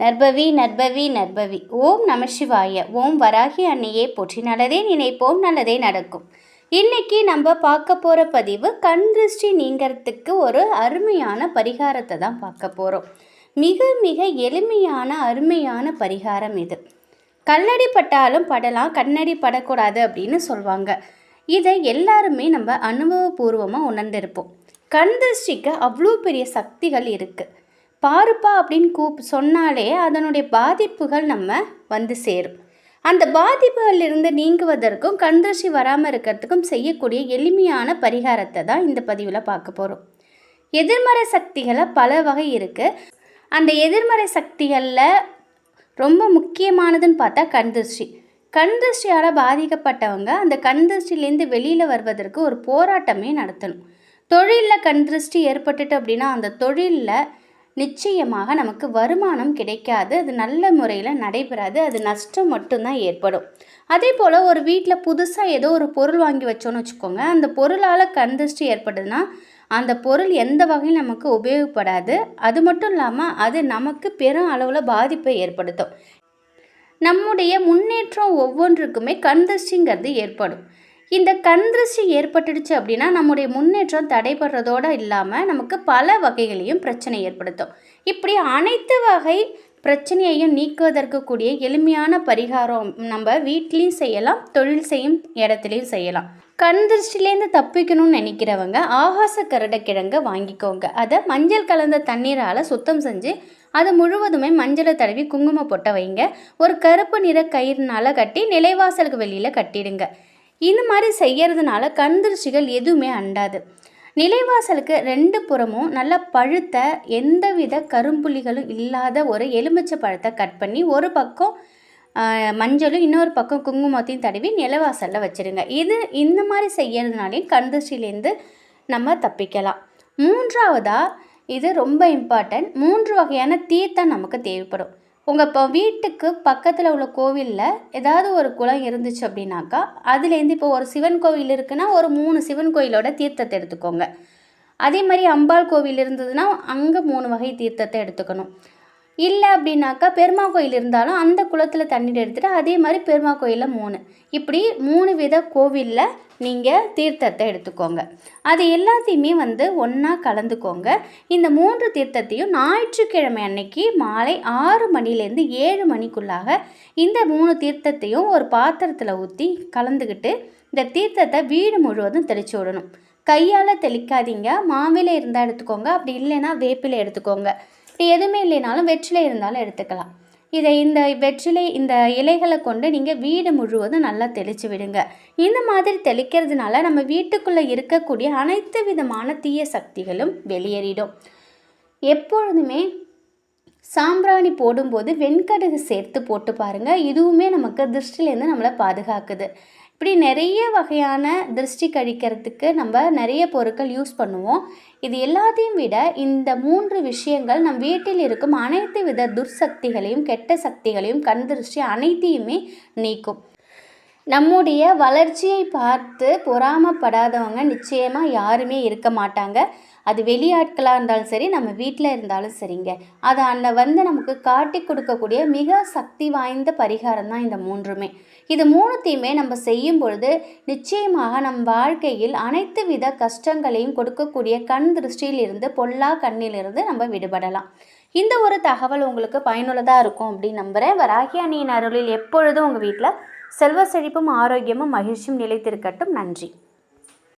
நற்பவி நற்பவி நற்பவி. ஓம் நம சிவாய. ஓம் வராகி அன்னையே போற்றி. நல்லதே நினைப்போம் நல்லதே நடக்கும். இன்னைக்கு நம்ம பார்க்க போகிற பதிவு கண் திருஷ்டி நீங்கிறதுக்கு ஒரு அருமையான பரிகாரத்தை தான் பார்க்க போகிறோம் மிக மிக எளிமையான அருமையான பரிகாரம் இது. கல்லடி பட்டாலும் படலாம் கண்ணடி படக்கூடாது அப்படின்னு சொல்லுவாங்க இதை எல்லாருமே நம்ம அனுபவபூர்வமாக உணர்ந்திருப்போம். கண் திருஷ்டிக்கு அவ்வளோ பெரிய சக்திகள் இருக்குது பாருப்பா அப்படின்னு கூப் சொன்னாலே அதனுடைய பாதிப்புகள் நம்ம வந்து சேரும். அந்த பாதிப்புகளிலிருந்து நீங்குவதற்கும் கண் வராமல் இருக்கிறதுக்கும் செய்யக்கூடிய எளிமையான பரிகாரத்தை தான் இந்த பதிவில் பார்க்க போகிறோம் எதிர்மறை சக்திகளை பல வகை இருக்குது அந்த எதிர்மறை சக்திகளில் ரொம்ப முக்கியமானதுன்னு பார்த்தா கண் கண்திருஷ்டியால் பாதிக்கப்பட்டவங்க அந்த கண்திருஷ்டிலேருந்து வெளியில் வருவதற்கு ஒரு போராட்டமே நடத்தணும். தொழிலில் கண் திருஷ்டி ஏற்பட்டுட்டு அப்படின்னா அந்த தொழிலில் நிச்சயமாக நமக்கு வருமானம் கிடைக்காது அது நல்ல முறையில் நடைபெறாது அது நஷ்டம் மட்டும்தான் ஏற்படும். அதே போல் ஒரு வீட்டில் புதுசாக ஏதோ ஒரு பொருள் வாங்கி வச்சோன்னு வச்சுக்கோங்க அந்த பொருளால் கந்திஷ்டி ஏற்படுதுன்னா அந்த பொருள் எந்த வகையில் நமக்கு உபயோகப்படாது. அது மட்டும் இல்லாமல் அது நமக்கு பெரும் அளவில் பாதிப்பை ஏற்படுத்தும். நம்முடைய முன்னேற்றம் ஒவ்வொன்றுக்குமே கந்திஷ்டிங்கிறது ஏற்படும். இந்த கண் திருஷ்டி ஏற்பட்டுடுச்சு அப்படின்னா நம்முடைய முன்னேற்றம் தடைபடுறதோடு இல்லாமல் நமக்கு பல வகைகளையும் பிரச்சனை ஏற்படுத்தும். இப்படி அனைத்து வகை பிரச்சனையையும் நீக்குவதற்கு கூடிய எளிமையான பரிகாரம் நம்ம வீட்லேயும் செய்யலாம் தொழில் செய்யும் இடத்துலையும் செய்யலாம். கண் திருஷ்டிலேருந்து தப்பிக்கணும்னு நினைக்கிறவங்க ஆகாச கரடக்கிழங்க வாங்கிக்கோங்க. அதை மஞ்சள் கலந்த தண்ணீரால் சுத்தம் செஞ்சு அது முழுவதுமே மஞ்சளை தடவி குங்குமம் பொட்ட வைங்க. ஒரு கருப்பு நிற கயிறுனால கட்டி நிலைவாசலுக்கு வெளியில் கட்டிடுங்க. இந்த மாதிரி செய்யறதுனால கண் திருஷ்டிகள் எதுவுமே அண்டாது. நிலைவாசலுக்கு ரெண்டு புறமும் நல்லா பழுத்த எந்தவித கரும்புள்ளிகளும் இல்லாத ஒரு எலுமிச்சை பழத்தை கட் பண்ணி ஒரு பக்கம் மஞ்சளும் இன்னொரு பக்கம் குங்குமத்தையும் தடவி நிலவாசலில் வச்சுருங்க. இது இந்த மாதிரி செய்யறதுனாலையும் கண் நம்ம தப்பிக்கலாம். மூன்றாவதாக இது ரொம்ப இம்பார்ட்டன்ட் மூன்று வகையான தீர்த்தம் நமக்கு தேவைப்படும். உங்கள் இப்போ வீட்டுக்கு பக்கத்தில் உள்ள கோவிலில் ஏதாவது ஒரு குளம் இருந்துச்சு அப்படின்னாக்கா அதுலேருந்து இப்போ ஒரு சிவன் கோவில் இருக்குன்னா ஒரு மூணு சிவன் கோயிலோட தீர்த்தத்தை எடுத்துக்கோங்க. அதே மாதிரி அம்பாள் கோவில் இருந்ததுன்னா அங்கே மூணு வகை தீர்த்தத்தை எடுத்துக்கணும். இல்லை அப்படின்னாக்கா பெருமா கோயில் இருந்தாலும் அந்த குளத்தில் தண்ணீர் எடுத்துகிட்டு அதே மாதிரி பெருமா கோயிலில் மூணு. இப்படி மூணு வித கோவிலில் நீங்கள் தீர்த்தத்தை எடுத்துக்கோங்க. அது எல்லாத்தையுமே வந்து ஒன்றா கலந்துக்கோங்க. இந்த மூன்று தீர்த்தத்தையும் ஞாயிற்றுக்கிழமை அன்னைக்கு மாலை ஆறு மணிலேருந்து ஏழு மணிக்குள்ளாக இந்த மூணு தீர்த்தத்தையும் ஒரு பாத்திரத்தில் ஊற்றி கலந்துக்கிட்டு இந்த தீர்த்தத்தை வீடு முழுவதும் தெளித்து விடணும். கையால் தெளிக்காதீங்க. மாவிலை இருந்தால் எடுத்துக்கோங்க. அப்படி இல்லைன்னா வேப்பிலை எடுத்துக்கோங்க. எதுவுமே இல்லைனாலும் வெற்றிலை இருந்தாலும் எடுத்துக்கலாம். இதை இந்த வெற்றிலை இந்த இலைகளை கொண்டு நீங்கள் வீடு முழுவதும் நல்லா தெளித்து விடுங்க. இந்த மாதிரி தெளிக்கிறதுனால நம்ம வீட்டுக்குள்ளே இருக்கக்கூடிய அனைத்து விதமான தீய சக்திகளும் வெளியேறிடும். எப்பொழுதுமே சாம்பிராணி போடும்போது வெண்கடுகு சேர்த்து போட்டு பாருங்கள் இதுவுமே நமக்கு திருஷ்டிலேருந்து நம்மளை பாதுகாக்குது. இப்படி நிறைய வகையான திருஷ்டி கழிக்கிறதுக்கு நம்ம நிறைய பொருட்கள் யூஸ் பண்ணுவோம். இது எல்லாத்தையும் விட இந்த மூன்று விஷயங்கள் நம் வீட்டில் இருக்கும் அனைத்து வித துர்சக்திகளையும் கெட்ட சக்திகளையும் கண் திருஷ்டி அனைத்தையுமே நீக்கும். நம்முடைய வளர்ச்சியை பார்த்து பொறாமப்படாதவங்க நிச்சயமாக யாருமே இருக்க மாட்டாங்க. அது வெளியாட்களாக இருந்தாலும் சரி நம்ம வீட்டில் இருந்தாலும் சரிங்க. அதை அந்த வந்து நமக்கு காட்டி கொடுக்கக்கூடிய மிக சக்தி வாய்ந்த பரிகாரம் தான் இந்த மூன்றுமே. இது மூணுத்தையுமே நம்ம செய்யும் பொழுது நிச்சயமாக நம் வாழ்க்கையில் அனைத்து வித கஷ்டங்களையும் கொடுக்கக்கூடிய கண் திருஷ்டியிலிருந்து பொல்லா கண்ணிலிருந்து நம்ம விடுபடலாம். இந்த ஒரு தகவல் உங்களுக்கு பயனுள்ளதாக இருக்கும் அப்படின்னு நம்புகிறேன் வராகி அணியின் அருளில் எப்பொழுதும் உங்கள் வீட்டில் செல்வ செழிப்பும் ஆரோக்கியமும் மகிழ்ச்சியும் நிலைத்திருக்கட்டும். நன்றி.